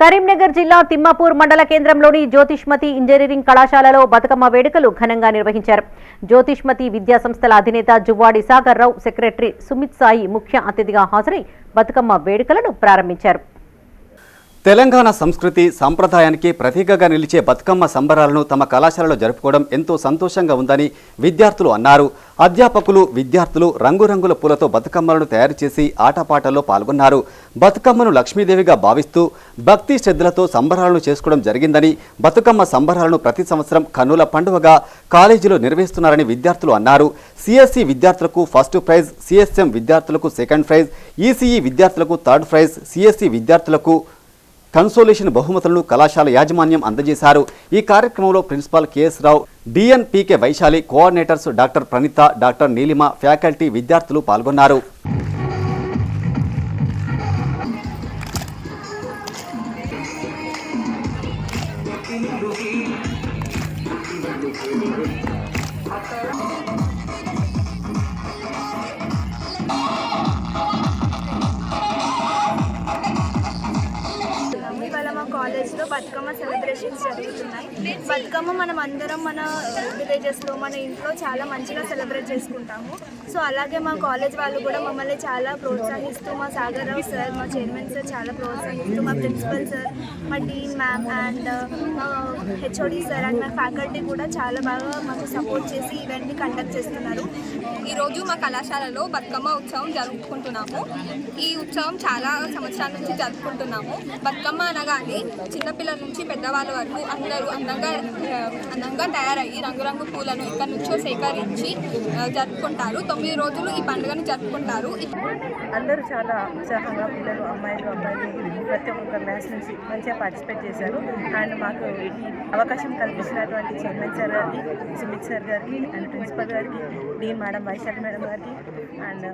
కరీంనగర్ జిల్లా తిమ్మాపూర్ మండల కేంద్రంలోని జ్యోతిష్మతి ఇంజనీరింగ్ కళాశాలలో బతుకమ్మ వేడుకలు ఘనంగా నిర్వహించారు. జ్యోతిష్మతి విద్యా సంస్థల అధినేత జువ్వాడి సాగర్ రావు సెక్రటరీ సుమిత్ సాయి ముఖ్య అతిథిగా హాజరై బతుకమ్మ వేడుకలను ప్రారంభించారు. తెలంగాణ సంస్కృతి సాంప్రదాయానికి ప్రతీకగా నిలిచే బతుకమ్మ సంబరాలను తమ కళాశాలలో జరుపుకోవడం ఎంతో సంతోషంగా ఉందని విద్యార్థులు అన్నారు. అధ్యాపకులు విద్యార్థులు రంగురంగుల పూలతో బతుకమ్మలను తయారు చేసి ఆటపాటల్లో పాల్గొన్నారు. బతుకమ్మను లక్ష్మీదేవిగా భావిస్తూ భక్తి శ్రద్ధలతో సంబరాలను చేసుకోవడం జరిగిందని బతుకమ్మ సంబరాలను ప్రతి సంవత్సరం కన్నుల పండుగగా కాలేజీలో నిర్వహిస్తున్నారని విద్యార్థులు అన్నారు. సిఎస్సి విద్యార్థులకు ఫస్ట్ ప్రైజ్ సిఎస్ఎం విద్యార్థులకు సెకండ్ ప్రైజ్ ఈసీఈ విద్యార్థులకు థర్డ్ ప్రైజ్ సిఎస్సి విద్యార్థులకు కన్సోలేషన్ బహుమతులను కళాశాల యాజమాన్యం అందజేశారు. ఈ కార్యక్రమంలో principal K S Rao డిఎన్పికే Vaishali coordinators doctor Praneetha doctor Neelima faculty విద్యార్థులు పాల్గొన్నారు. బతుకమ్మ సెలబ్రేషన్స్ జరుగుతున్నాయి. బతుకమ్మ మనం అందరం మన విలేజెస్లో మన ఇంట్లో చాలా మంచిగా సెలబ్రేట్ చేసుకుంటాము. సో అలాగే మా కాలేజ్ వాళ్ళు కూడా మమ్మల్ని చాలా ప్రోత్సహిస్తూ మా సాగర్రావు సార్ మా చైర్మన్ సార్ చాలా ప్రోత్సహిస్తూ మా ప్రిన్సిపల్ సార్ మా dean ma'am and HOD sir and మా ఫ్యాకల్టీ కూడా చాలా బాగా మాకు సపోర్ట్ చేసి ఈవెంట్ని కండక్ట్ చేస్తున్నారు. ఈరోజు మా కళాశాలలో బతుకమ్మ ఉత్సవం జరుపుకుంటున్నాము. ఈ ఉత్సవం చాలా సంవత్సరాల నుంచి జరుపుకుంటున్నాము. బతుకమ్మ అనగానే చిన్నపిల్లల నుంచి పెద్దవాళ్ళ వరకు అందరూ అందంగా అందంగా తయారయ్యి రంగురంగు పూలను ఇక్కడి నుంచో సేకరించి జరుపుకుంటారు. తొమ్మిది రోజులు ఈ పండుగను జరుపుకుంటారు. అందరూ చాలా ఉత్సాహంగా పిల్లలు అమ్మాయిలు అబ్బాయిలు ప్రతి ఒక్క మ్యాచ్ నుంచి మంచిగా పార్టిసిపేట్ చేశారు. అండ్ మాకు అవకాశం కల్పించినటువంటి చైర్మన్ సార్ గారికి సుమిత్ సార్ గారికి అండ్ ప్రిన్సిపల్ గారికి డీన్ మేడం వైశాలి మేడం గారికి అండ్